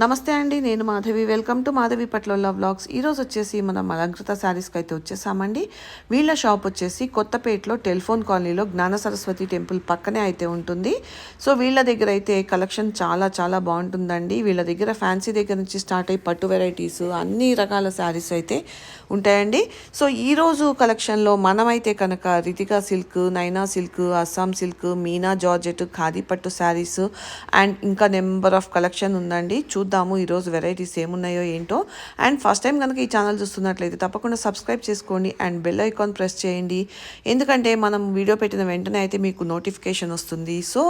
నమస్తే అండి నేను మాధవి. వెల్కమ్ టు మాధవి పట్ల వ్లాగ్స్ ఈరోజు వచ్చేసి మనం అలంకృత శారీస్కి అయితే వచ్చేసామండి. వీళ్ళ షాప్ వచ్చేసి కొత్తపేటలో టెలిఫోన్ కాలనీలో జ్ఞాన సరస్వతి టెంపుల్ పక్కనే అయితే ఉంటుంది. సో వీళ్ళ దగ్గర అయితే కలెక్షన్ చాలా చాలా బాగుంటుందండి. వీళ్ళ దగ్గర ఫ్యాన్సీ దగ్గర నుంచి స్టార్ట్ అయ్యి పట్టు వెరైటీస్ అన్ని రకాల శారీస్ అయితే ఉంటాయండి. సో ఈరోజు కలెక్షన్లో మనమైతే కనుక Ritika silk Naina silk Assam silk Meena georgette khadi పట్టు శారీస్ అండ్ ఇంకా నెంబర్ ఆఫ్ కలెక్షన్ ఉందండి. చూద్దాము ఈరోజు వెరైటీస్ ఏమున్నాయో ఏంటో. అండ్ ఫస్ట్ టైం కనుక ఈ ఛానల్ చూస్తున్నట్లయితే తప్పకుండా సబ్స్క్రైబ్ చేసుకోండి అండ్ బెల్ ఐకాన్ ప్రెస్ చేయండి. ఎందుకంటే మనం వీడియో పెట్టిన వెంటనే అయితే మీకు నోటిఫికేషన్ వస్తుంది. సో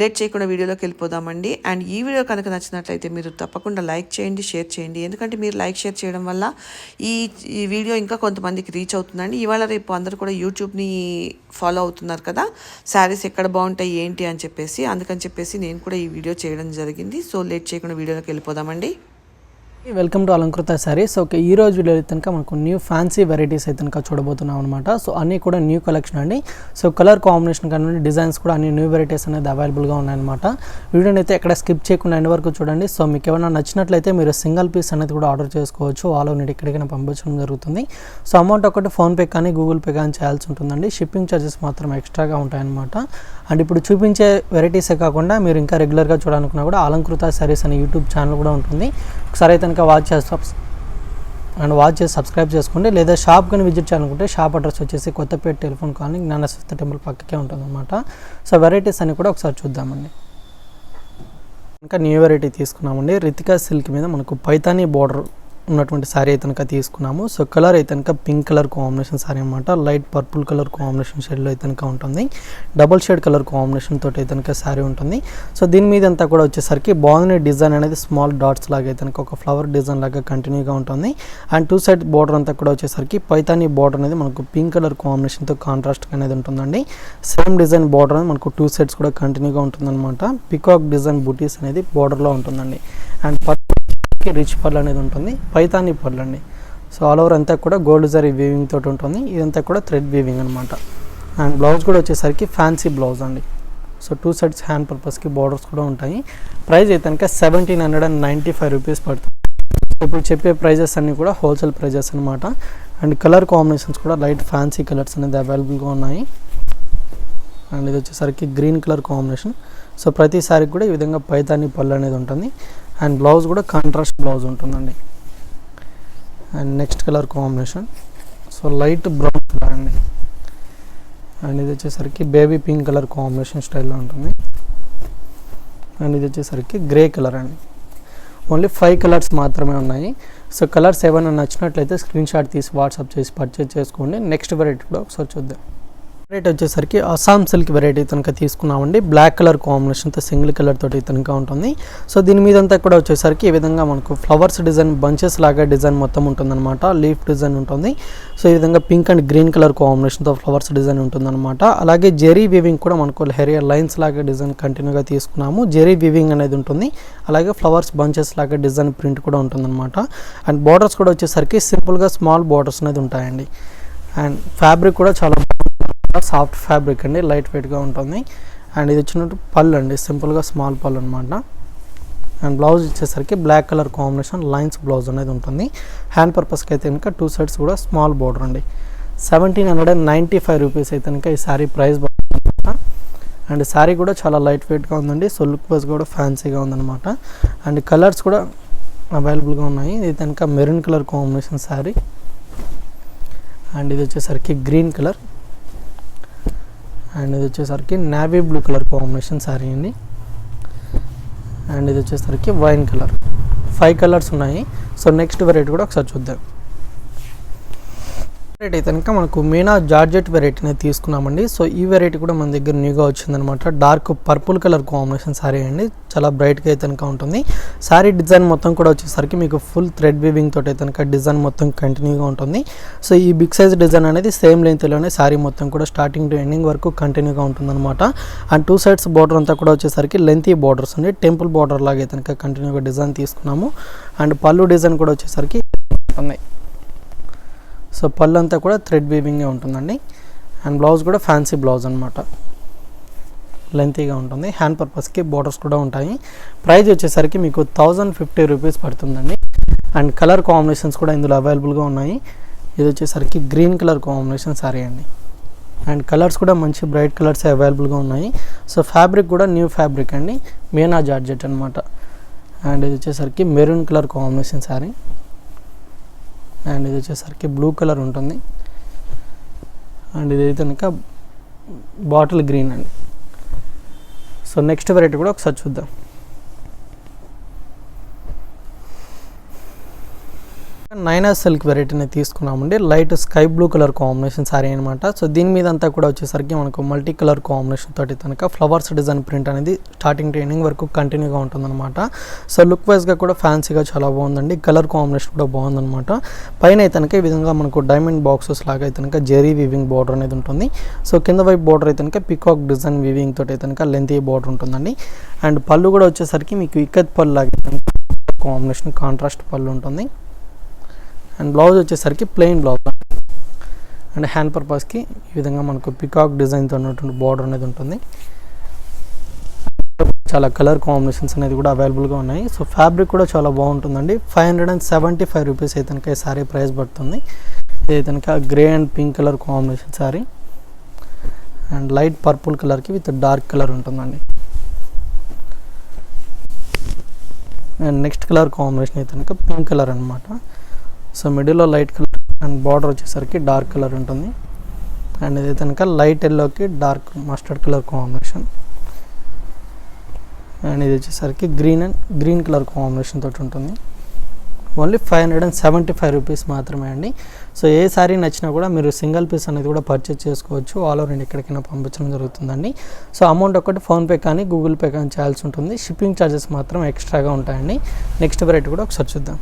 లేట్ చేయకుండా వీడియోలోకి వెళ్ళిపోదామండి. అండ్ ఈ వీడియో కనుక నచ్చినట్లయితే మీరు తప్పకుండా లైక్ చేయండి షేర్ చేయండి. ఎందుకంటే మీరు లైక్ షేర్ చేయడం వల్ల ఈ ఈ వీడియో ఇంకా కొంతమందికి రీచ్ అవుతుందండి. ఇవాళ రేపు అందరూ కూడా యూట్యూబ్ని ఫాలో అవుతున్నారు కదా. శారీస్ ఎక్కడ బాగుంటాయి ఏంటి అని చెప్పేసి అందుకని చెప్పేసి నేను కూడా ఈ వీడియో చేయడం జరిగింది. సో లేట్ చేయకుండా వీడియోలోకి వెళ్ళిపోదామండి. Welcome to Alankrita sarees okay ఈ రోజు వీడియో అయితే కనుక మనకు న్యూ ఫ్యాన్సీ వెరైటీస్ అయితే కనుక చూడబోతున్నాం అనమాట సో అన్నీ కూడా న్యూ కలెక్షన్ అండి. సో కలర్ కాంబినేషన్ కానీ డిజైన్స్ కూడా అన్ని న్యూ వెరైటీస్ అనేది అవైలబుల్గా ఉన్నాయన్నమాట. వీడియోని అయితే ఎక్కడ స్కిప్ చేయకుండా ఎండ్ వరకు చూడండి. సో మీకు ఏమైనా నచ్చినట్లయితే మీరు సింగిల్ పీస్ అనేది కూడా ఆర్డర్ చేసుకోవచ్చు. ఆల్ ఓవర్ నెట్ ఎక్కడికైనా పంపించడం జరుగుతుంది. సో అమౌంట్ ఒకటి ఫోన్పే కానీ గూగుల్ పే కానీ చేయాల్సి ఉంటుందండి. షిప్పింగ్ ఛార్జెస్ మాత్రం ఎక్స్ట్రాగా ఉంటాయన్నమాట. అండ్ ఇప్పుడు చూపించే వెరైటీసే కాకుండా మీరు ఇంకా రెగ్యులర్గా చూడాలనుకున్నా కూడా అలంకృత శారీస్ అనే యూట్యూబ్ ఛానల్ కూడా ఉంటుంది. ఒకసారి అయితే కనుక వాచ్ చేసి అండ్ వాచ్ చేసి సబ్స్క్రైబ్ చేసుకోండి. లేదా షాప్ కానీ విజిట్ చేయాలనుకుంటే షాప్ అడ్రస్ వచ్చేసి కొత్తపేట టెలిఫోన్ కాలనీ జ్ఞానశస్త టెంపుల్ పక్కకే ఉంటుంది అనమాట సో వెరైటీస్ అని కూడా ఒకసారి చూద్దామండి. ఇంకా న్యూ వెరైటీ తీసుకున్నామండి. రితికా సిల్క్ మీద మనకు పైతానీ బార్డర్ ఉన్నటువంటి శారీ అయితే కనుక తీసుకున్నాము. సో కలర్ అయితే కనుక పింక్ కలర్ కాంబినేషన్ శారీ అనమాట లైట్ పర్పుల్ కలర్ కాంబినేషన్ షేడ్లో అయితే కనుక ఉంటుంది. డబుల్ షేడ్ కలర్ కాంబినేషన్ తోటి అయితే కనుక శారీ ఉంటుంది. సో దీని మీద అంతా కూడా వచ్చేసరికి బాగుంది. డిజైన్ అనేది స్మాల్ డాట్స్ లాగా అయితే కనుక ఒక ఫ్లవర్ డిజైన్ లాగా కంటిన్యూగా ఉంటుంది. అండ్ టూ సైడ్ బార్డర్ అంతా కూడా వచ్చేసరికి పైతానీ బార్డర్ అనేది మనకు పింక్ కలర్ కాంబినేషన్తో కాంట్రాస్ట్ అనేది ఉంటుందండి. సేమ్ డిజైన్ బార్డర్ అనేది మనకు టూ సైడ్స్ కూడా కంటిన్యూగా ఉంటుందన్నమాట. పికాక్ డిజైన్ బూటీస్ అనేది బార్డర్లో ఉంటుందండి. అండ్ రిచ్ పర్ల్ అనేది ఉంటుంది పైతాని పర్ల్ అండి. సో ఆల్ ఓవర్ అంతా కూడా గోల్డ్ జరీ వీవింగ్ తోటి ఉంటుంది ఇదంతా కూడా థ్రెడ్ వీవింగ్ అనమాట అండ్ బ్లౌజ్ కూడా వచ్చేసరికి ఫ్యాన్సీ బ్లౌజ్ అండి. సో టూ సెట్స్ హ్యాండ్ పర్పస్కి బార్డర్స్ కూడా ఉంటాయి. ప్రైస్ అయితే కనుక seventeen hundred and ninety five rupees పడుతుంది ఇప్పుడు చెప్పే ప్రైజెస్ అన్నీ కూడా హోల్సేల్ ప్రైజెస్ అనమాట అండ్ కలర్ కాంబినేషన్స్ కూడా లైట్ ఫ్యాన్సీ కలర్స్ అనేది అవైలబుల్గా ఉన్నాయి. అండ్ ఇది వచ్చేసరికి గ్రీన్ కలర్ కాంబినేషన్ సో ప్రతి సారికి కూడా ఈ విధంగా పైతాని పళ్ళు అనేది ఉంటుంది. అండ్ బ్లౌజ్ కూడా కాంట్రాస్ట్ బ్లౌజ్ ఉంటుందండి. And next colour combination so light brown colour అండి. అండ్ ఇది వచ్చేసరికి బేబీ పింక్ కలర్ కాంబినేషన్ స్టైల్లో ఉంటుంది. అండ్ ఇది వచ్చేసరికి గ్రే కలర్ అండి. ఓన్లీ ఫైవ్ కలర్స్ మాత్రమే ఉన్నాయి. సో కలర్స్ ఏమైనా నచ్చినట్లయితే స్క్రీన్ షాట్ తీసి వాట్సాప్ చేసి పర్చేజ్ చేసుకోండి. నెక్స్ట్ వెరైటీ కూడా ఒకసారి చూద్దాం వెరైటీ వచ్చేసరికి అస్సాం సిల్క్ వెరైటీ కనుక తీసుకున్నామండి. బ్లాక్ కలర్ కాంబినేషన్తో సింగిల్ కలర్ తోటి కనుక ఉంటుంది. సో దీని మీద అంతా కూడా వచ్చేసరికి ఈ విధంగా మనకు ఫ్లవర్స్ డిజైన్ బంచెస్ లాగా డిజైన్ మొత్తం ఉంటుందన్నమాట. లీఫ్ డిజైన్ ఉంటుంది. సో ఈ విధంగా పింక్ అండ్ గ్రీన్ కలర్ కాంబినేషన్తో ఫ్లవర్స్ డిజైన్ ఉంటుందన్నమాట. అలాగే జెరీ వీవింగ్ కూడా మనకు హెరియర్ లైన్స్ లాగా డిజైన్ కంటిన్యూగా తీసుకున్నాము. జెరీ వీవింగ్ అనేది ఉంటుంది. అలాగే ఫ్లవర్స్ బంచెస్ లాగా డిజైన్ ప్రింట్ కూడా ఉంటుందన్నమాట. అండ్ బార్డర్స్ కూడా వచ్చేసరికి సింపుల్గా స్మాల్ బార్డర్స్ అనేది ఉంటాయండి. అండ్ ఫ్యాబ్రిక్ కూడా చాలా సాఫ్ట్ ఫ్యాబ్రిక్ అండి లైట్ వెయిట్గా ఉంటుంది. అండ్ ఇది వచ్చినట్టు పళ్ళు అండి సింపుల్గా స్మాల్ పళ్ళు అనమాట and blouse ఇచ్చేసరికి black colour combination lines blouse అనేది ఉంటుంది. హ్యాండ్ పర్పస్కి అయితే కనుక టూ సైడ్స్ కూడా స్మాల్ బోర్డర్ అండి. Seventeen hundred and ninety five rupees అయితే కనుక ఈ శారీ ప్రైస్ పడుతుంది అండ్ శారీ కూడా చాలా లైట్ వెయిట్గా ఉందండి సో లుక్ వైజ్ కూడా ఫ్యాన్సీగా ఉందన్నమాట. అండ్ కలర్స్ కూడా అవైలబుల్గా ఉన్నాయి. ఇది కనుక maroon colour combination sari. And ఇది వచ్చేసరికి గ్రీన్ కలర్. అండ్ ఇది వచ్చేసరికి navy blue colour combination sari అండి. అండ్ ఇది వచ్చేసరికి వైన్ కలర్ ఫైవ్ కలర్స్ ఉన్నాయి. సో నెక్స్ట్ వెరైటీ కూడా ఒకసారి చూద్దాం. వెరైటీ అయితే కనుక మనకు మీనా జార్జెట్ వెరైటీని తీసుకున్నామండి. సో ఈ వెరైటీ కూడా మన దగ్గర న్యూగా వచ్చిందనమాట dark purple colour combination sari అండి. చాలా బ్రైట్గా అయితే కనుక ఉంటుంది. శారీ డిజైన్ మొత్తం కూడా వచ్చేసరికి మీకు ఫుల్ థ్రెడ్ వీవింగ్ తోటి అయితే కనుక డిజైన్ మొత్తం కంటిన్యూగా ఉంటుంది. సో ఈ బిగ్ సైజ్ డిజైన్ అనేది సేమ్ లెంత్లోనే శారీ మొత్తం కూడా స్టార్టింగ్ టు ఎండింగ్ వరకు కంటిన్యూగా ఉంటుందన్నమాట. అండ్ టూ సైడ్స్ బార్డర్ అంతా కూడా వచ్చేసరికి లెంతీ బార్డర్స్ ఉంది టెంపుల్ బార్డర్ లాగా అయితే కనుక కంటిన్యూగా డిజైన్ తీసుకున్నాము. అండ్ పళ్ళు డిజైన్ కూడా వచ్చేసరికి ఉన్నాయి. సో పళ్ళు అంతా కూడా థ్రెడ్ వీవింగే ఉంటుందండి. అండ్ బ్లౌజ్ కూడా ఫ్యాన్సీ బ్లౌజ్ అనమాట లెంతీగా ఉంటుంది. హ్యాండ్ పర్పస్కి బోర్డర్స్ కూడా ఉంటాయి. ప్రైస్ వచ్చేసరికి మీకు థౌజండ్ ఫిఫ్టీ రూపీస్ పడుతుందండి. అండ్ కలర్ కాంబినేషన్స్ కూడా ఇందులో అవైలబుల్గా ఉన్నాయి. ఇది వచ్చేసరికి గ్రీన్ కలర్ కాంబినేషన్ సారీ అండి. అండ్ కలర్స్ కూడా మంచి బ్రైట్ కలర్స్ అవైలబుల్గా ఉన్నాయి. సో ఫ్యాబ్రిక్ కూడా న్యూ ఫ్యాబ్రిక్ అండి. మేనా జార్జెట్ అనమాట అండ్ ఇది వచ్చేసరికి maroon colour combination sari and ఇది వచ్చేసరికి బ్లూ కలర్ ఉంటుంది. అండ్ ఇదైతే కనుక బాటిల్ గ్రీన్ అండి. సో నెక్స్ట్ వెరైటీ కూడా ఒకసారి చూద్దాం. నైనా సిల్క్ వెరైటీని తీసుకున్నామండి. Light sky blue colour combination sari అనమాట సో దీని మీద అంతా కూడా వచ్చేసరికి మనకు మల్టీ కలర్ కాంబినేషన్ తోటి కనుక ఫ్లవర్స్ డిజైన్ ప్రింట్ అనేది స్టార్టింగ్ ట్రైనింగ్ వరకు కంటిన్యూగా ఉంటుందన్నమాట. సో లుక్ వైజ్గా కూడా ఫ్యాన్సీగా చాలా బాగుందండి. కలర్ కాంబినేషన్ కూడా బాగుందన్నమాట. పైన అయితే కనుక ఈ విధంగా మనకు డైమండ్ బాక్సెస్ లాగా అయితే కనుక జెరీ వీవింగ్ బార్డర్ అనేది ఉంటుంది. సో కింద వైపు బార్డర్ అయితే కనుక పికాక్ డిజైన్ వీవింగ్ తోటి అయితే కనుక లెంతీ బార్డర్ ఉంటుందండి. అండ్ పళ్ళు కూడా వచ్చేసరికి మీకు ఇక్కత్ పళ్ళు లాగా కాంబినేషన్ కాంట్రాస్ట్ పళ్ళు ఉంటుంది. అండ్ బ్లౌజ్ వచ్చేసరికి ప్లెయిన్ బ్లౌజ్ అండ్ హ్యాండ్ పర్పస్కి ఈ విధంగా మనకు పికాక్ డిజైన్తో ఉన్నటువంటి బార్డర్ అనేది ఉంటుంది. చాలా కలర్ కాంబినేషన్స్ అనేది కూడా అవైలబుల్గా ఉన్నాయి. సో ఫ్యాబ్రిక్ కూడా చాలా బాగుంటుందండి. Five hundred and seventy five rupees అయితే ఈ సారీ ప్రైస్ పడుతుంది. ఇది అయితే grey and pink colour combination sari and light purple కలర్కి విత్ డార్క్ కలర్ ఉంటుందండి. అండ్ నెక్స్ట్ కలర్ కాంబినేషన్ అయితే పింక్ కలర్ అనమాట సో మిడిల్లో లైట్ కలర్ అండ్ బార్డర్ వచ్చేసరికి డార్క్ కలర్ ఉంటుంది. అండ్ ఇది కనుక లైట్ ఎల్లోకి dark mustard colour combination. And ఇది వచ్చేసరికి green and green colour combination తోటి ఉంటుంది. Only five hundred and seventy five rupees మాత్రమే అండి. సో ఏ సారీ నచ్చినా కూడా మీరు సింగిల్ పీస్ అనేది కూడా పర్చేస్ చేసుకోవచ్చు. ఆల్ ఓవర్ ఇండియా ఎక్కడికైనా పంపించడం జరుగుతుందండి. సో అమౌంట్ ఒకటి ఫోన్పే కానీ గూగుల్ పే కానీ చేయాల్సి ఉంటుంది. షిప్పింగ్ ఛార్జెస్ మాత్రం ఎక్స్ట్రాగా ఉంటాయండి. నెక్స్ట్ వెరైటీ కూడా ఒకసారి చూద్దాం.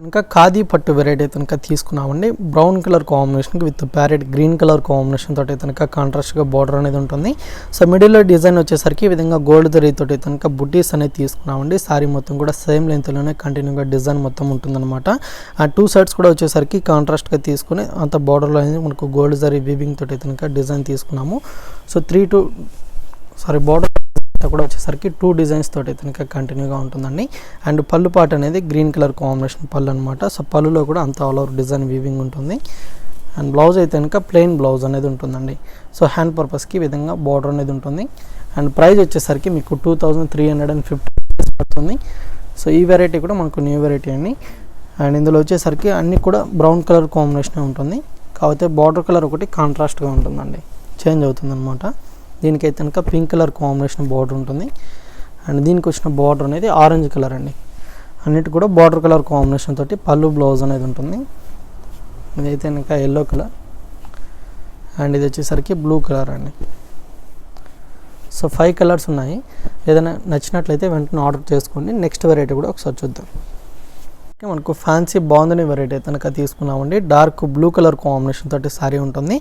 కనుక ఖాదీ పట్టు వెరైటీ కనుక తీసుకున్నామండి. బ్రౌన్ కలర్ కాంబినేషన్కి with parrot green colour combination తోటి కనుక కాంట్రాస్ట్గా బార్డర్ అనేది ఉంటుంది. సో మిడిల్లో డిజైన్ వచ్చేసరికి ఈ విధంగా గోల్డ్ జరీ తోటి కనుక బుటీస్ అనేది తీసుకున్నామండి. సారీ మొత్తం కూడా సేమ్ లెంత్లోనే కంటిన్యూగా డిజైన్ మొత్తం ఉంటుందన్నమాట. ఆ టూ సైడ్స్ కూడా వచ్చేసరికి కాంట్రాస్ట్గా తీసుకుని అంత బార్డర్లో అనేది మనకు గోల్డ్ జరీ వీవింగ్ తోటి కనుక డిజైన్ తీసుకున్నాము. So three to sorry border కూడా వచ్చేసరికి టూ డిజైన్స్ తోటి అయితే కనుక కంటిన్యూగా ఉంటుందండి. అండ్ పళ్ళు పాట అనేది గ్రీన్ కలర్ కాంబినేషన్ పళ్ళు అనమాట సో పళ్ళులో కూడా అంత ఆల్ ఓవర్ డిజైన్ వీవింగ్ ఉంటుంది. అండ్ బ్లౌజ్ అయితే కనుక ప్లెయిన్ బ్లౌజ్ అనేది ఉంటుందండి. సో హ్యాండ్ పర్పస్కి విధంగా బార్డర్ అనేది ఉంటుంది. అండ్ ప్రైస్ వచ్చేసరికి మీకు two thousand three hundred and fifty పడుతుంది. సో ఈ వెరైటీ కూడా మనకు న్యూ వెరైటీ అండి. అండ్ ఇందులో వచ్చేసరికి అన్నీ కూడా బ్రౌన్ కలర్ కాంబినేషన్ ఉంటుంది. కాకపోతే బార్డర్ కలర్ ఒకటి కాంట్రాస్ట్గా ఉంటుందండి. చేంజ్ అవుతుంది అనమాట దీనికైతే కనుక పింక్ కలర్ కాంబినేషన్ బార్డర్ ఉంటుంది. అండ్ దీనికి వచ్చిన బార్డర్ అనేది ఆరెంజ్ కలర్ అండి. అన్నిటి కూడా బార్డర్ కలర్ కాంబినేషన్ తోటి పళ్ళు బ్లౌజ్ అనేది ఉంటుంది. ఇదైతే కనుక ఎల్లో కలర్ అండ్ ఇది వచ్చేసరికి బ్లూ కలర్ అండి. సో ఫైవ్ కలర్స్ ఉన్నాయి. ఏదైనా నచ్చినట్లయితే వెంటనే ఆర్డర్ చేసుకోండి. నెక్స్ట్ వెరైటీ కూడా ఒకసారి చూద్దాం. మనకు ఫ్యాన్సీ బాగుందని వెరైటీ కనుక తీసుకున్నామండి. డార్క్ బ్లూ కలర్ కాంబినేషన్ తోటి శారీ ఉంటుంది.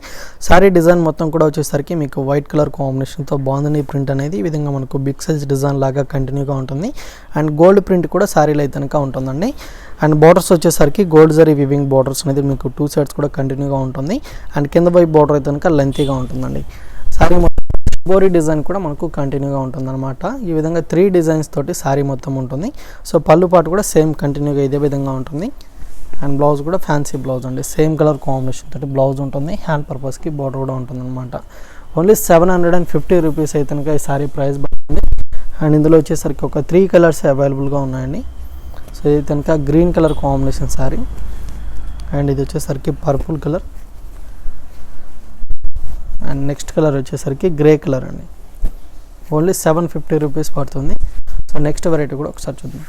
శారీ డిజైన్ మొత్తం కూడా వచ్చేసరికి మీకు వైట్ కలర్ కాంబినేషన్తో బాగుందని ప్రింట్ అనేది ఈ విధంగా మనకు బిగ్ సైజ్ డిజైన్ లాగా కంటిన్యూగా ఉంటుంది. అండ్ గోల్డ్ ప్రింట్ కూడా శారీలో అయితే కనుక ఉంటుందండి. అండ్ బార్డర్స్ వచ్చేసరికి గోల్డ్ జరీ వివింగ్ బార్డర్స్ అనేది మీకు టూ సైడ్స్ కూడా కంటిన్యూగా ఉంటుంది. అండ్ కింద వైపు బార్డర్ అయితే కనుక లెంతీగా ఉంటుందండి. శారీ బోరీ డిజైన్ కూడా మనకు కంటిన్యూగా ఉంటుందన్నమాట. ఈ విధంగా త్రీ డిజైన్స్ తోటి శారీ మొత్తం ఉంటుంది. సో పళ్ళు పాటు కూడా సేమ్ కంటిన్యూగా ఇదే విధంగా ఉంటుంది. అండ్ బ్లౌజ్ కూడా ఫ్యాన్సీ బ్లౌజ్ అండి. సేమ్ కలర్ కాంబినేషన్ తోటి బ్లౌజ్ ఉంటుంది. హ్యాండ్ పర్పస్కి బార్డర్ కూడా ఉంటుంది అనమాట only seven hundred and fifty rupees అయితే కనుక ఈ శారీ ప్రైస్ పడుతుంది. అండ్ ఇందులో వచ్చేసరికి ఒక త్రీ కలర్స్ అవైలబుల్గా ఉన్నాయండి. సో ఇది కనుక green colour combination sari and ఇది వచ్చేసరికి purple colour. And next colour వచ్చేసరికి గ్రే కలర్ అండి. ఓన్లీ సెవెన్ ఫిఫ్టీ రూపీస్ పడుతుంది. సో నెక్స్ట్ వెరైటీ కూడా ఒకసారి చూద్దాం.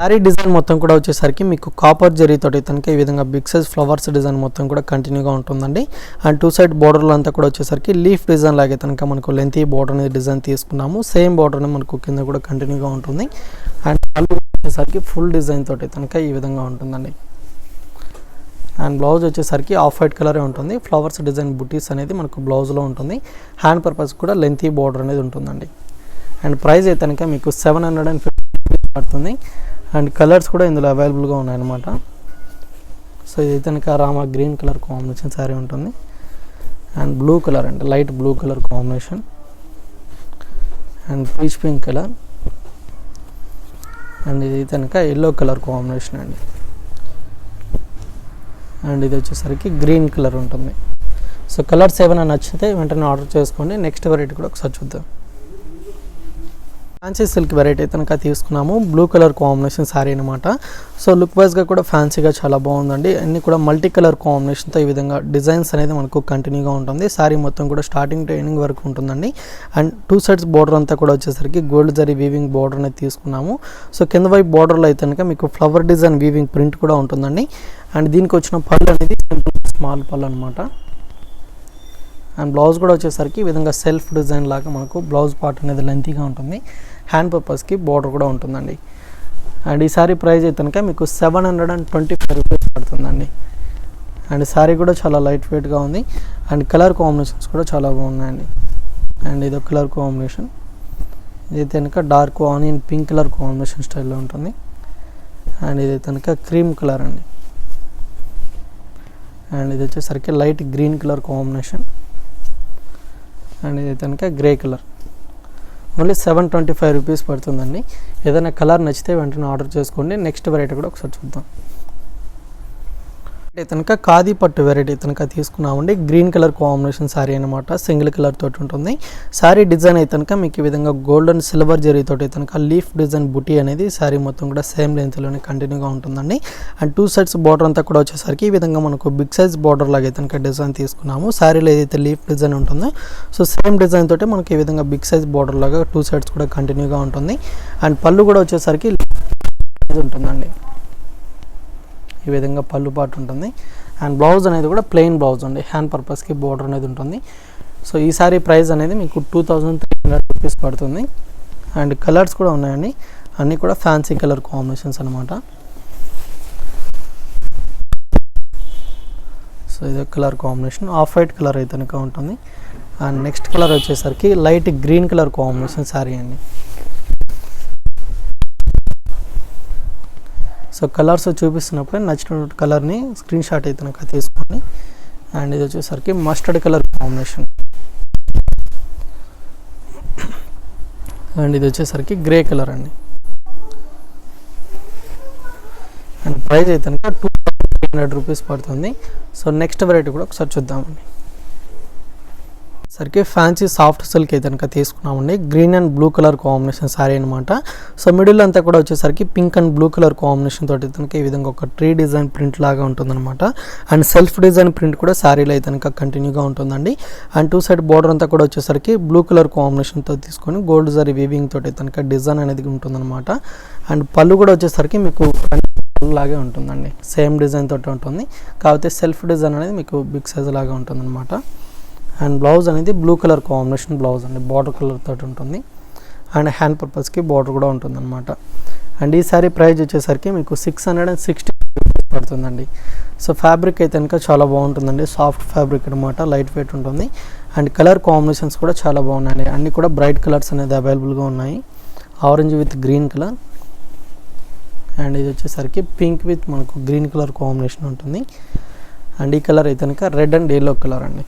శారీ డిజైన్ మొత్తం కూడా వచ్చేసరికి మీకు కాపర్ జరీతోటి కనుక ఈ విధంగా బిగ్ సైజ్ ఫ్లవర్స్ డిజైన్ మొత్తం కూడా కంటిన్యూగా ఉంటుందండి. అండ్ టూ సైడ్ బోర్డర్లు అంతా కూడా వచ్చేసరికి లీఫ్ డిజైన్ లాగే కనుక మనకు లెంతీ బోర్డర్ అనేది డిజైన్ తీసుకున్నాము. సేమ్ బోర్డర్ మనకు కింద కూడా కంటిన్యూగా ఉంటుంది. అండ్ వచ్చేసరికి ఫుల్ డిజైన్ తోటి కనుక ఈ విధంగా ఉంటుందండి. అండ్ బ్లౌజ్ వచ్చేసరికి ఆఫ్ వైట్ కలరే ఉంటుంది. ఫ్లవర్స్ డిజైన్ బుటీస్ అనేది మనకు బ్లౌజ్లో ఉంటుంది. హ్యాండ్ పర్పస్ కూడా లెంతీ బార్డర్ అనేది ఉంటుందండి. అండ్ ప్రైస్ అయితే కనుక మీకు సెవెన్ హండ్రెడ్ అండ్ ఫిఫ్టీ పడుతుంది. అండ్ కలర్స్ కూడా ఇందులో అవైలబుల్గా ఉన్నాయన్నమాట. సో ఇది కనుక Rama green colour combination sari ఉంటుంది. అండ్ బ్లూ కలర్ అండి. Light blue colour combination. And peach pink colour. And ఇది కనుక ఎల్లో కలర్ కాంబినేషన్ అండి. అండ్ ఇది వచ్చేసరికి గ్రీన్ కలర్ ఉంటుంది. సో కలర్స్ ఏమైనా నచ్చితే వెంటనే ఆర్డర్ చేసుకోండి. నెక్స్ట్ వెరైటీ కూడా ఒకసారి చూద్దాం. ఫ్యాన్సీ సిల్క్ వెరైటీ కనుక తీసుకున్నాము. బ్లూ కలర్ కాంబినేషన్ శారీ అనమాట సో లుక్ వైజ్గా కూడా ఫ్యాన్సీగా చాలా బాగుందండి. అన్ని కూడా మల్టీ కలర్ కాంబినేషన్తో ఈ విధంగా డిజైన్స్ అనేది మనకు కంటిన్యూగా ఉంటుంది. శారీ మొత్తం కూడా స్టార్టింగ్ టు ఎండింగ్ వరకు ఉంటుందండి. అండ్ టూ సైడ్స్ బార్డర్ అంతా కూడా వచ్చేసరికి గోల్డ్ జరీ వీవింగ్ బార్డర్ అనేది తీసుకున్నాము. సో కింద వైపు బార్డర్లో అయితే కనుక మీకు ఫ్లవర్ డిజైన్ వీవింగ్ ప్రింట్ కూడా ఉంటుందండి. అండ్ దీనికి వచ్చిన పళ్ళు అనేది సింపుల్ స్మాల్ పళ్ళు అనమాట అండ్ బ్లౌజ్ కూడా వచ్చేసరికి ఈ విధంగా సెల్ఫ్ డిజైన్ లాగా మనకు బ్లౌజ్ పార్ట్ అనేది లెంతీగా ఉంటుంది. హ్యాండ్ పర్పస్కి బార్డర్ కూడా ఉంటుందండి. అండ్ ఈ సారీ ప్రైస్ అయితే మీకు seven hundred and twenty five rupees పడుతుందండి. అండ్ సారీ కూడా చాలా లైట్ వెయిట్గా ఉంది. అండ్ కలర్ కాంబినేషన్స్ కూడా చాలా బాగున్నాయండి. అండ్ ఇది కలర్ కాంబినేషన్ ఇది కనుక dark onion pink colour combination స్టైల్లో ఉంటుంది. అండ్ ఇది కనుక క్రీమ్ కలర్ అండి. అండ్ ఇది వచ్చేసరికి light green colour combination and ఇది కనుక grey colour only seven twenty five rupees పడుతుందండి. ఏదైనా కలర్ నచ్చితే వెంటనే ఆర్డర్ చేసుకోండి. నెక్స్ట్ వెరైటీ కూడా ఒకసారి చూద్దాం. అంటే కనుక ఖాదీ పట్టు వెరైటీ కనుక తీసుకున్నామండి. గ్రీన్ కలర్ కాంబినేషన్ శారీ అనమాట సింగిల్ కలర్ తోటి ఉంటుంది. శారీ డిజైన్ అయితే కనుక మీకు ఈ విధంగా గోల్డ్ అండ్ సిల్వర్ జరీ తోటి కనుక లీఫ్ డిజైన్ బుటీ అనేది శారీ మొత్తం కూడా సేమ్ లెంత్లోనే కంటిన్యూగా ఉంటుందండి. అండ్ టూ సైడ్స్ బార్డర్ అంతా కూడా వచ్చేసరికి ఈ విధంగా మనకు బిగ్ సైజ్ బార్డర్ లాగా అయితే కనుక డిజైన్ తీసుకున్నాము. శారీలో ఏదైతే లీఫ్ డిజైన్ ఉంటుందో సో సేమ్ డిజైన్ తోటి మనకి ఈ విధంగా బిగ్ సైజ్ బార్డర్ లాగా టూ సైడ్స్ కూడా కంటిన్యూగా ఉంటుంది. అండ్ పళ్ళు కూడా వచ్చేసరికి ఉంటుందండి. ఈ విధంగా పళ్ళు పాటు ఉంటుంది. అండ్ బ్లౌజ్ అనేది కూడా ప్లెయిన్ బ్లౌజ్ అండి. హ్యాండ్ పర్పస్కి బోర్డర్ అనేది ఉంటుంది. సో ఈ ప్రైస్ అనేది మీకు two thousand three hundred rupees పడుతుంది. అండ్ కలర్స్ కూడా ఉన్నాయండి. అన్నీ కూడా ఫ్యాన్సీ కలర్ కాంబినేషన్స్ అనమాట సో ఇది colour combination off white colour అయితే కనుక ఉంటుంది. అండ్ నెక్స్ట్ కలర్ వచ్చేసరికి light green colour combination sari అండి. సో కలర్స్ చూపిస్తున్నప్పుడే నచ్చిన కలర్ని స్క్రీన్ షాట్ అయితే నాకు తీసుకోండి. అండ్ ఇది వచ్చేసరికి మస్టర్డ్ కలర్ కాంబినేషన్. అండ్ ఇది వచ్చేసరికి గ్రే కలర్ అండి. అండ్ ప్రైస్ అయితే కనుక టూ హండ్రెడ్ రూపీస్ పడుతుంది. సో నెక్స్ట్ వెరైటీ కూడా ఒకసారి చూద్దామండి. సరికి ఫ్యాన్సీ సాఫ్ట్ సిల్క్ అయితే కనుక తీసుకున్నామండి. Green and blue colour combination sari అనమాట సో మిడిల్ అంతా కూడా వచ్చేసరికి pink and blue colour combination తోటి కనుక ఈ విధంగా ఒక ట్రీ డిజైన్ ప్రింట్ లాగా ఉంటుందన్నమాట. అండ్ సెల్ఫ్ డిజైన్ ప్రింట్ కూడా శారీలో అయితే కనుక కంటిన్యూగా ఉంటుందండి. అండ్ టూ సైడ్ బార్డర్ అంతా కూడా వచ్చేసరికి బ్లూ కలర్ కాంబినేషన్తో తీసుకొని గోల్డ్ జరీ వీవింగ్ తోటి కనుక డిజైన్ అనేది ఉంటుందన్నమాట. అండ్ పళ్ళు కూడా వచ్చేసరికి మీకు లాగే ఉంటుందండి. సేమ్ డిజైన్ తోటి ఉంటుంది. కాకపోతే సెల్ఫ్ డిజైన్ అనేది మీకు బిగ్ సైజ్ లాగా ఉంటుందన్నమాట. అండ్ బ్లౌజ్ అనేది బ్లూ కలర్ కాంబినేషన్ బ్లౌజ్ అండి. బార్డర్ కలర్ తోటి ఉంటుంది. అండ్ హ్యాండ్ పర్పస్కి బార్డర్ కూడా ఉంటుందన్నమాట. అండ్ ఈ సారీ వచ్చేసరికి మీకు సిక్స్ హండ్రెడ్ అండ్ సిక్స్టీ పడుతుందండి. సో ఫ్యాబ్రిక్ అయితే కనుక చాలా బాగుంటుందండి. సాఫ్ట్ ఫ్యాబ్రిక్ అనమాట లైట్ వెయిట్ ఉంటుంది. అండ్ కలర్ కాంబినేషన్స్ కూడా చాలా బాగున్నాయండి. అన్నీ కూడా బ్రైట్ కలర్స్ అనేది అవైలబుల్గా ఉన్నాయి. Orange with green colour. And ఇది వచ్చేసరికి పింక్ విత్ మనకు గ్రీన్ కలర్ కాంబినేషన్ ఉంటుంది. అండ్ ఈ కలర్ అయితే కనుక రెడ్ అండ్ ఎల్లో కలర్ అండి.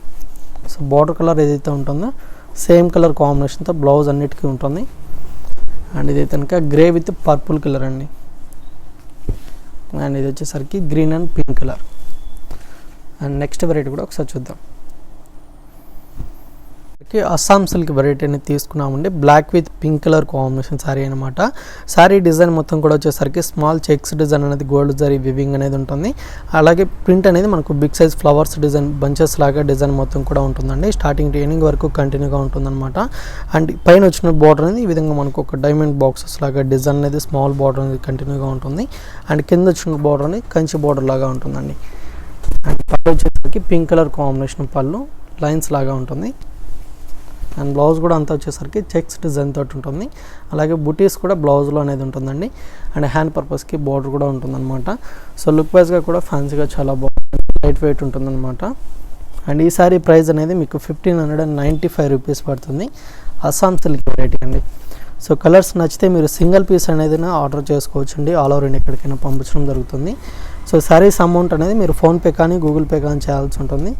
సో బార్డర్ కలర్ ఏదైతే ఉంటుందో సేమ్ కలర్ కాంబినేషన్తో బ్లౌజ్ అన్నిటికీ ఉంటుంది. అండ్ ఇది కనుక గ్రే విత్ పర్పుల్ కలర్ అండి. అండ్ ఇది వచ్చేసరికి green and pink colour. And next variety కూడా ఒకసారి చూద్దాం. మనకి అస్సాం సిల్క్ వెరైటీ అనేది తీసుకున్నామండి. Black with pink colour combination sari అనమాట శారీ డిజైన్ మొత్తం కూడా వచ్చేసరికి స్మాల్ చెక్స్ డిజైన్ అనేది గోల్డ్ జరీ వివింగ్ అనేది ఉంటుంది. అలాగే ప్రింట్ అనేది మనకు big size flowers design bunches లాగా డిజైన్ మొత్తం కూడా ఉంటుందండి. స్టార్టింగ్ ట్రైనింగ్ వరకు కంటిన్యూగా ఉంటుందన్నమాట. అండ్ పైన వచ్చిన బార్డర్ అనేది ఈ విధంగా మనకు ఒక డైమండ్ బాక్సెస్ లాగా డిజైన్ అనేది స్మాల్ బార్డర్ అనేది కంటిన్యూగా ఉంటుంది. అండ్ కింద వచ్చిన బార్డర్ అనేది కంచి బార్డర్ లాగా ఉంటుందండి. అండ్ పళ్ళు వచ్చేసరికి pink colour combination pallu lines లాగా ఉంటుంది. అండ్ బ్లౌజ్ కూడా అంతా వచ్చేసరికి చెక్స్ డిజైన్ తోటి ఉంటుంది. అలాగే బుటీస్ కూడా బ్లౌజ్లో అనేది ఉంటుందండి. అండ్ హ్యాండ్ పర్పస్కి బార్డర్ కూడా ఉంటుందన్నమాట. సో లుక్ వైజ్గా కూడా ఫ్యాన్సీగా చాలా బాగుంటుంది లైట్ వెయిట్ ఉంటుందన్నమాట. అండ్ ఈ సారీ ప్రైస్ అనేది మీకు fifteen hundred and ninety five rupees పడుతుంది. అస్సాం సిల్క్ వెరైటీ అండి. సో కలర్స్ నచ్చితే మీరు సింగిల్ పీస్ అనేది ఆర్డర్ చేసుకోవచ్చు అండి ఆల్ ఓవర్ ఇండియా ఎక్కడికైనా పంపించడం జరుగుతుంది. సో సారీస్ అమౌంట్ అనేది మీరు ఫోన్పే కానీ గూగుల్ పే కానీ చేయాల్సి ఉంటుంది.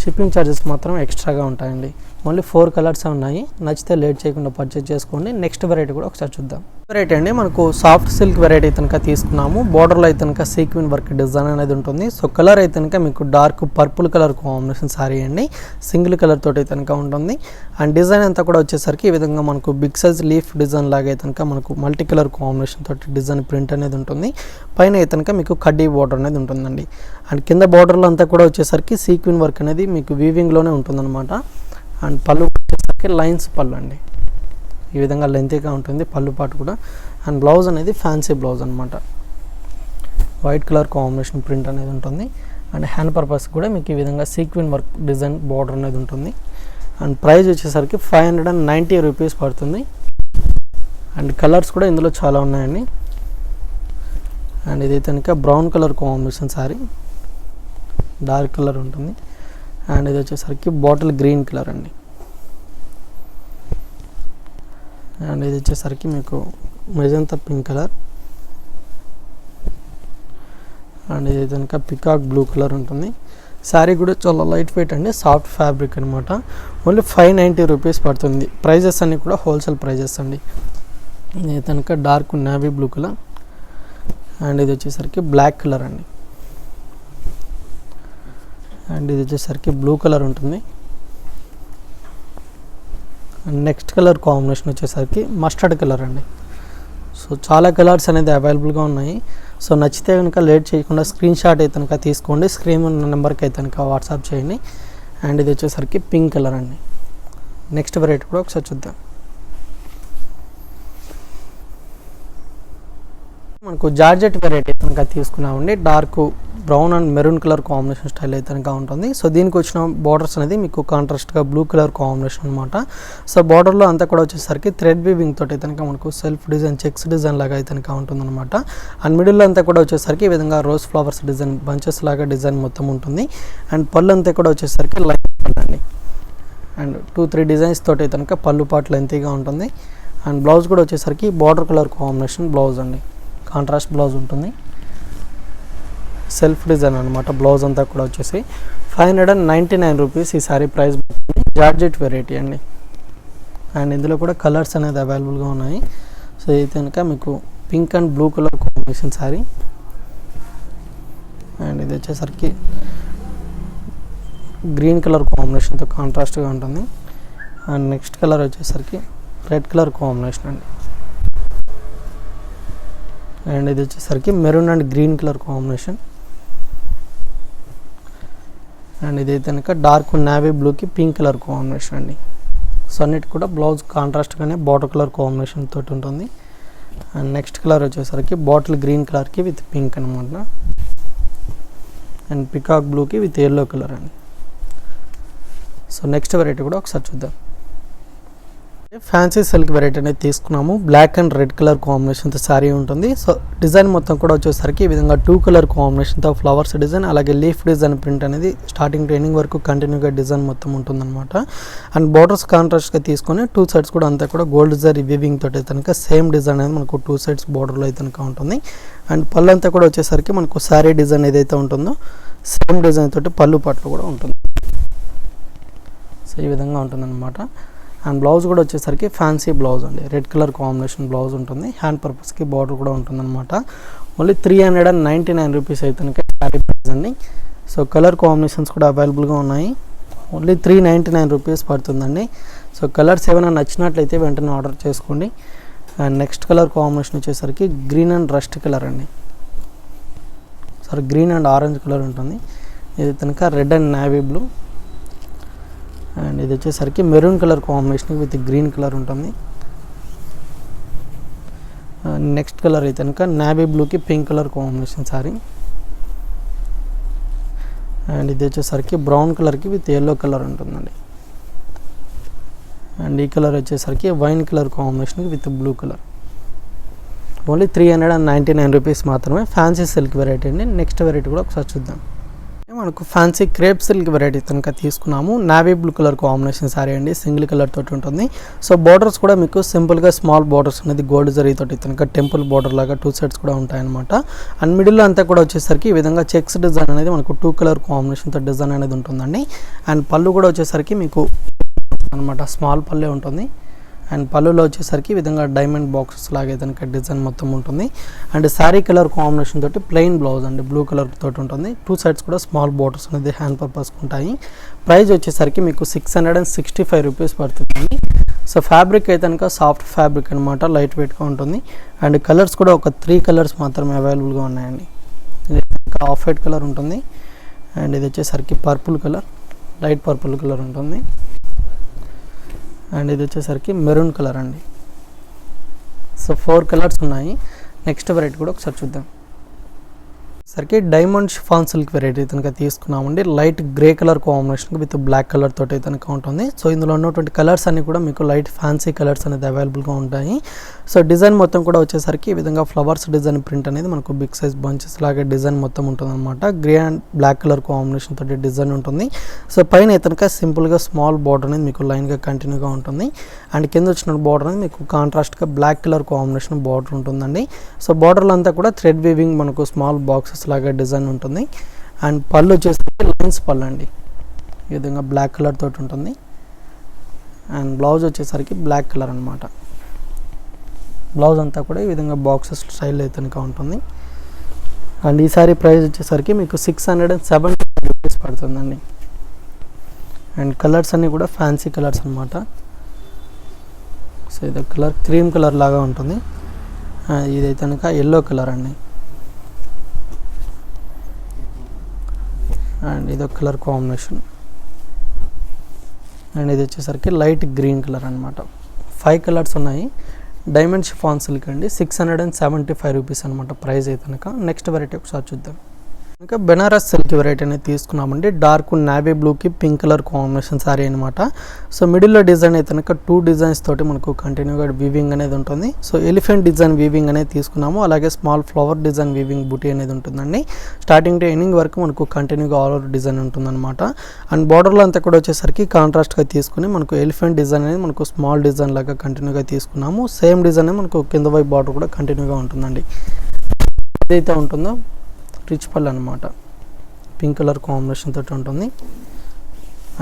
షిప్పింగ్ ఛార్జెస్ మాత్రం ఎక్స్ట్రాగా ఉంటాయండి. ఓన్లీ ఫోర్ కలర్స్ ఉన్నాయి. నచ్చితే లేట్ చేయకుండా పర్చేజ్ చేసుకోండి. నెక్స్ట్ వెరైటీ కూడా ఒకసారి చూద్దాం. వెరైటీ అండి మనకు సాఫ్ట్ సిల్క్ వెరైటీ కనుక తీసుకున్నాము. బార్డర్లో అయితే కనుక సీక్వెన్ వర్క్ డిజైన్ అనేది ఉంటుంది. సో కలర్ అయితే కనుక మీకు dark purple colour combination sari అండి. సింగిల్ కలర్ తోటి కనుక ఉంటుంది. అండ్ డిజైన్ అంతా కూడా వచ్చేసరికి ఈ విధంగా మనకు బిగ్ సైజ్ లీఫ్ డిజైన్ లాగా కనుక మనకు మల్టీ కలర్ కాంబినేషన్ తోటి డిజైన్ ప్రింట్ అనేది ఉంటుంది. పైన అయితే కనుక మీకు కడ్డీ బార్డర్ అనేది ఉంటుందండి. అండ్ కింద బార్డర్లో అంతా కూడా వచ్చేసరికి సీక్వెన్ వర్క్ అనేది మీకు వీవింగ్లోనే ఉంటుందన్నమాట. అండ్ పళ్ళు వచ్చేసరికి లైన్స్ పళ్ళు అండి ఈ విధంగా లెంతీగా ఉంటుంది పళ్ళు పాటు కూడా. అండ్ బ్లౌజ్ అనేది ఫ్యాన్సీ బ్లౌజ్ అనమాట వైట్ కలర్ కాంబినేషన్ ప్రింట్ అనేది ఉంటుంది. అండ్ హ్యాండ్ పర్పస్ కూడా మీకు ఈ విధంగా సీక్వెన్ వర్క్ డిజైన్ బార్డర్ అనేది ఉంటుంది. అండ్ ప్రైస్ వచ్చేసరికి five hundred and ninety rupees పడుతుంది. అండ్ కలర్స్ కూడా ఇందులో చాలా ఉన్నాయండి. అండ్ ఇది కనుక brown colour combination sari. Dark colour ఉంటుంది. అండ్ ఇది వచ్చేసరికి బాటిల్ గ్రీన్ కలర్ అండి. అండ్ ఇది వచ్చేసరికి మీకు మెజంతా పింక్ కలర్ అండ్ ఇది కనుక పికాక్ బ్లూ కలర్ ఉంటుంది. శారీ కూడా చాలా లైట్ వెయిట్ అండి సాఫ్ట్ ఫ్యాబ్రిక్ అనమాట ఓన్లీ ఫైవ్ నైంటీ రూపీస్ పడుతుంది. ప్రైజెస్ అన్నీ కూడా హోల్సేల్ ప్రైజెస్ అండి. ఇది కనుక dark navy blue colour and ఇది వచ్చేసరికి బ్లాక్ కలర్ అండి. అండ్ ఇది వచ్చేసరికి బ్లూ కలర్ ఉంటుంది. అండ్ నెక్స్ట్ కలర్ కాంబినేషన్ వచ్చేసరికి మస్టర్డ్ కలర్ అండి. సో చాలా కలర్స్ అనేది అవైలబుల్గా ఉన్నాయి. సో నచ్చితే కనుక లేట్ చేయకుండా స్క్రీన్ షాట్ అయితే కనుక తీసుకోండి. స్క్రీన్ ఉన్న నెంబర్కి అయితే కనుక వాట్సాప్ చేయండి. అండ్ ఇది వచ్చేసరికి పింక్ కలర్ అండి. నెక్స్ట్ వెరైటీ కూడా ఒకసారి చూద్దాం. మనకు జార్జెట్ వెరైటీ కనుక తీసుకున్నామండి. Dark brown and maroon colour combination style అయితే కనుక ఉంటుంది. సో దీనికి వచ్చిన బార్డర్స్ అనేది మీకు కాంట్రాస్ట్గా బ్లూ కలర్ కాంబినేషన్ అనమాట సో బార్డర్లో అంతా కూడా వచ్చేసరికి థ్రెడ్ వీవింగ్ తోటి అయితే కనుక మనకు సెల్ఫ్ డిజైన్ చెక్స్ డిజైన్ లాగా అయితే కనుక ఉంటుందన్నమాట. అండ్ మిడిల్లో అంతా కూడా వచ్చేసరికి ఈ విధంగా రోజ్ ఫ్లవర్స్ డిజైన్ బంచెస్ లాగా డిజైన్ మొత్తం ఉంటుంది. అండ్ పళ్ళు అంతా కూడా వచ్చేసరికి లైన్ అండి. అండ్ టూ త్రీ డిజైన్స్ తోటి అయితే కనుక పళ్ళు పాటు లెంతీగా ఉంటుంది. అండ్ బ్లౌజ్ కూడా వచ్చేసరికి బార్డర్ కలర్ కాంబినేషన్ బ్లౌజ్ అండి. కాంట్రాస్ట్ బ్లౌజ్ ఉంటుంది. సెల్ఫ్ డిజైన్ అనమాట బ్లౌజ్ అంతా కూడా వచ్చేసి five hundred and ninety nine rupees ఈ సారీ ప్రైస్ జార్జెట్ వెరైటీ అండి. అండ్ ఇందులో కూడా కలర్స్ అనేది అవైలబుల్గా ఉన్నాయి. సో ఇది కనుక మీకు pink and blue colour combination sari. And ఇది వచ్చేసరికి గ్రీన్ కలర్ కాంబినేషన్తో కాంట్రాస్ట్గా ఉంటుంది. అండ్ నెక్స్ట్ కలర్ వచ్చేసరికి రెడ్ కలర్ కాంబినేషన్ అండి. అండ్ ఇది వచ్చేసరికి maroon and green colour combination. And ఇది కనుక డార్క్ నావీ బ్లూకి పింక్ కలర్ కాంబినేషన్ అండి. సో అన్నిటి కూడా బ్లౌజ్ కాంట్రాస్ట్గానే బాటిల్ కలర్ కాంబినేషన్ తోటి ఉంటుంది. అండ్ నెక్స్ట్ కలర్ వచ్చేసరికి బాటిల్ గ్రీన్ కలర్కి విత్ పింక్ అనమాట అండ్ పికాక్ బ్లూకి విత్ ఎల్లో కలర్ అండి. సో నెక్స్ట్ వెరైటీ కూడా ఒకసారి చూద్దాం. ఫ్యాన్సీ సిల్క్ వెరైటీ అనేది తీసుకున్నాము. బ్లాక్ అండ్ రెడ్ కలర్ కాంబినేషన్తో శారీ ఉంటుంది. సో డిజైన్ మొత్తం కూడా వచ్చేసరికి ఈ విధంగా టూ కలర్ కాంబినేషన్తో ఫ్లవర్స్ డిజైన్ అలాగే లీఫ్ డిజైన్ ప్రింట్ అనేది స్టార్టింగ్ ట్రైనింగ్ వరకు కంటిన్యూగా డిజైన్ మొత్తం ఉంటుందన్నమాట. అండ్ బార్డర్స్ కాంట్రాస్ట్గా తీసుకొని టూ సైడ్స్ కూడా అంతా కూడా గోల్డ్ జరీ వివింగ్ తోటి కనుక సేమ్ డిజైన్ అనేది మనకు టూ సైడ్స్ బార్డర్లో అయితే కనుక ఉంటుంది. అండ్ పళ్ళు అంతా కూడా వచ్చేసరికి మనకు శారీ డిజైన్ ఏదైతే ఉంటుందో సేమ్ డిజైన్ తోటి పళ్ళు పట్లు కూడా ఉంటుంది. సో ఈ విధంగా ఉంటుందన్నమాట. అండ్ బ్లౌజ్ కూడా వచ్చేసరికి ఫ్యాన్సీ బ్లౌజ్ అండి. రెడ్ కలర్ కాంబినేషన్ బ్లౌజ్ ఉంటుంది. హ్యాండ్ పర్పస్కి బార్డర్ కూడా ఉంటుందన్నమాట. Only three hundred and ninety nine rupees అయితే శారీ ప్రైస్ అండి. సో కలర్ కాంబినేషన్స్ కూడా అవైలబుల్గా ఉన్నాయి. Only three ninety nine rupees పడుతుందండి. సో కలర్స్ ఏమైనా నచ్చినట్లయితే వెంటనే ఆర్డర్ చేసుకోండి. అండ్ నెక్స్ట్ కలర్ కాంబినేషన్ వచ్చేసరికి గ్రీన్ అండ్ రస్ట్ కలర్ అండి. Sorry green and orange colour ఉంటుంది. ఇది కనుక red and navy blue. And ఇది వచ్చేసరికి maroon colour combination with green colour ఉంటుంది. నెక్స్ట్ కలర్ అయితే కనుక నాబీ బ్లూకి pink colour combination sari. And ఇది వచ్చేసరికి బ్రౌన్ కలర్కి విత్ ఎల్లో కలర్ ఉంటుందండి. అండ్ ఈ కలర్ వచ్చేసరికి వైన్ కలర్ కాంబినేషన్కి with blue colour. Only three hundred and ninety nine rupees మాత్రమే ఫ్యాన్సీ సిల్క్ వెరైటీ అండి. నెక్స్ట్ వెరైటీ కూడా ఒకసారి చూద్దాం. మనకు ఫ్యాన్సీ క్రేప్ సిల్క్ వెరైటీ కనుక తీసుకున్నాము. Navy blue colour combination sari అండి. సింగిల్ కలర్ తోటి ఉంటుంది. సో బార్డర్స్ కూడా మీకు సింపుల్గా స్మాల్ బార్డర్స్ అనేది గోల్డ్ జరీ తోటి కనుక టెంపుల్ బార్డర్ లాగా టూ సైడ్స్ కూడా ఉంటాయన్నమాట. అండ్ మిడిల్లో అంతా కూడా వచ్చేసరికి ఈ విధంగా చెక్స్ డిజైన్ అనేది మనకు టూ కలర్ కాంబినేషన్తో డిజైన్ అనేది ఉంటుందండి. అండ్ పళ్ళు కూడా వచ్చేసరికి మీకు అనమాట స్మాల్ పళ్ళే ఉంటుంది. అండ్ పళ్ళులో వచ్చేసరికి ఈ విధంగా డైమండ్ బాక్సెస్ లాగే దానికి డిజైన్ మొత్తం ఉంటుంది. అండ్ శారీ కలర్ కాంబినేషన్ తోటి ప్లెయిన్ బ్లౌజ్ అండి బ్లూ కలర్ తోటి ఉంటుంది. టూ సైడ్స్ కూడా స్మాల్ బోర్డర్స్ అనేది హ్యాండ్ పర్పస్ ఉంటాయి. ప్రైస్ వచ్చేసరికి మీకు six hundred and sixty five rupees పడుతుంది. సో ఫ్యాబ్రిక్ అయితే కనుక సాఫ్ట్ ఫ్యాబ్రిక్ అనమాట లైట్ వెయిట్గా ఉంటుంది. అండ్ కలర్స్ కూడా ఒక త్రీ కలర్స్ మాత్రమే అవైలబుల్గా ఉన్నాయండి. ఇది ఆఫ్ వైట్ కలర్ ఉంటుంది. అండ్ ఇది వచ్చేసరికి purple colour light purple colour ఉంటుంది. అండ్ ఇది వచ్చేసరికి మెరూన్ కలర్ అండి. సో ఫోర్ కలర్స్ ఉన్నాయి. నెక్స్ట్ వెరైటీ కూడా ఒకసారి చూద్దాం. సరికి డైమండ్ షిఫాన్ సిల్క్ వెరైటీ కనుక తీసుకున్నామండి. Light grey colour combination with black colour తోటి కనుక ఉంటుంది. సో ఇందులో ఉన్నటువంటి కలర్స్ అన్ని కూడా మీకు లైట్ ఫ్యాన్సీ కలర్స్ అనేది అవైలబుల్గా ఉంటాయి. సో డిజైన్ మొత్తం కూడా వచ్చేసరికి ఈ విధంగా ఫ్లవర్స్ డిజైన్ ప్రింట్ అనేది మనకు బిగ్ సైజ్ బంచెస్ లాగే డిజైన్ మొత్తం ఉంటుంది అనమాట grey and black colour combination తోటి డిజైన్ ఉంటుంది. సో పైన అయితే సింపుల్గా స్మాల్ బార్డర్ అనేది మీకు లైన్గా కంటిన్యూగా ఉంటుంది. అండ్ కింద వచ్చిన బార్డర్ అనేది మీకు కాంట్రాస్ట్గా బ్లాక్ కలర్ కాంబినేషన్ బార్డర్ ఉంటుందండి. సో బార్డర్లు అంతా కూడా థ్రెడ్ వీవింగ్ మనకు స్మాల్ బాక్సెస్ లాగా డిజైన్ ఉంటుంది. అండ్ పళ్ళు వచ్చేసరికి లైన్స్ పళ్ళు అండి. ఈ విధంగా బ్లాక్ కలర్ తోటి ఉంటుంది. అండ్ బ్లౌజ్ వచ్చేసరికి బ్లాక్ కలర్ అనమాట బ్లౌజ్ అంతా కూడా ఈ విధంగా బాక్సెస్ స్టైల్ అయితే కనుక ఉంటుంది. అండ్ ఈ సారీ ప్రైస్ వచ్చేసరికి మీకు six hundred and seventy rupees పడుతుందండి. అండ్ కలర్స్ అన్నీ కూడా ఫ్యాన్సీ కలర్స్ అనమాట సో ఇది కలర్ క్రీమ్ కలర్ లాగా ఉంటుంది. ఇదైతే కనుక ఎల్లో కలర్ అండి. అండ్ ఇది ఒక కలర్ కాంబినేషన్. అండ్ ఇది వచ్చేసరికి లైట్ గ్రీన్ కలర్ అనమాట ఫైవ్ కలర్స్ ఉన్నాయి. డైమండ్ షిఫాన్ సిల్క్ అండి six hundred and seventy five rupees అనమాట ప్రైస్ అయితే కనుక. నెక్స్ట్ వెరైటీ ఒకసారి చూద్దాం. ఇంకా బెనారస్ సిల్క్ వెరైటీ అనేది తీసుకున్నామండి. డార్క్ నావీ బ్లూకి పింక్ కలర్ కాంబినేషన్ సారీ అనమాట సో మిడిల్లో డిజైన్ అయితే కనుక టూ డిజైన్స్ తోటి మనకు కంటిన్యూగా వీవింగ్ అనేది ఉంటుంది. సో ఎలిఫెంట్ డిజైన్ వీవింగ్ అనేది తీసుకున్నాము. అలాగే స్మాల్ ఫ్లవర్ డిజైన్ వీవింగ్ బుటీ అనేది ఉంటుందండి. స్టార్టింగ్ టు ఎండింగ్ వరకు మనకు కంటిన్యూగా ఆల్ ఓవర్ డిజైన్ ఉంటుందన్నమాట. అండ్ బార్డర్లో అంతా కూడా వచ్చేసరికి కాంట్రాస్ట్గా తీసుకుని మనకు ఎలిఫెంట్ డిజైన్ అనేది మనకు స్మాల్ డిజైన్ లాగా కంటిన్యూగా తీసుకున్నాము. సేమ్ డిజైన్ మనకు కింద వైపు బార్డర్ కూడా కంటిన్యూగా ఉంటుందండి. ఏదైతే ఉంటుందో రిచ్ పళ్ళు అనమాట పింక్ కలర్ కాంబినేషన్ తోటి ఉంటుంది.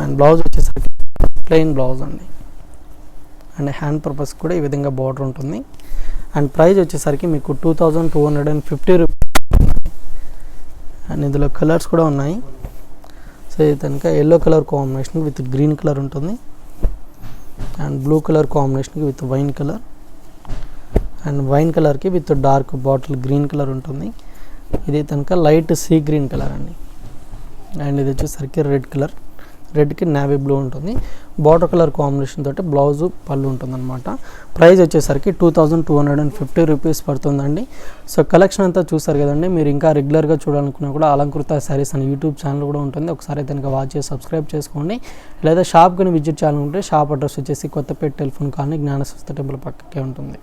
అండ్ బ్లౌజ్ వచ్చేసరికి ప్లెయిన్ బ్లౌజ్ అండి. అండ్ హ్యాండ్ పర్పస్ కూడా ఈ విధంగా బార్డర్ ఉంటుంది. అండ్ ప్రైస్ వచ్చేసరికి మీకు two thousand two hundred and fifty rupees and ఇందులో కలర్స్ కూడా ఉన్నాయి. సో ఇది కనుక yellow colour combination with green colour ఉంటుంది. అండ్ బ్లూ కలర్ కాంబినేషన్కి with wine colour. And wine కలర్కి with dark bottle green colour ఉంటుంది. ఇది కనుక లైట్ సీ గ్రీన్ కలర్ అండి. అండ్ ఇది వచ్చేసరికి రెడ్ కలర్. రెడ్కి నావీ బ్లూ ఉంటుంది. బార్డర్ కలర్ కాంబినేషన్ తోటి బ్లౌజ్ పళ్ళు ఉంటుందన్నమాట. ప్రైస్ వచ్చేసరికి two thousand two hundred and fifty rupees పడుతుందండి. సో కలెక్షన్ అంతా చూసారు కదండి. మీరు ఇంకా రెగ్యులర్గా చూడాలనుకున్నా కూడా అలంకృత శారీస్ అని యూట్యూబ్ ఛానల్ కూడా ఉంటుంది. ఒకసారి అయితే కనుక వాచ్ చేసి సబ్స్క్రైబ్ చేసుకోండి. లేదా షాప్ కానీ విజిట్ చేయాలనుకుంటే షాప్ అడ్రస్ వచ్చేసి కొత్తపేట టెలిఫోన్ కాలనీ జ్ఞానసంస్థ టెంపుల్ పక్కకే ఉంటుంది.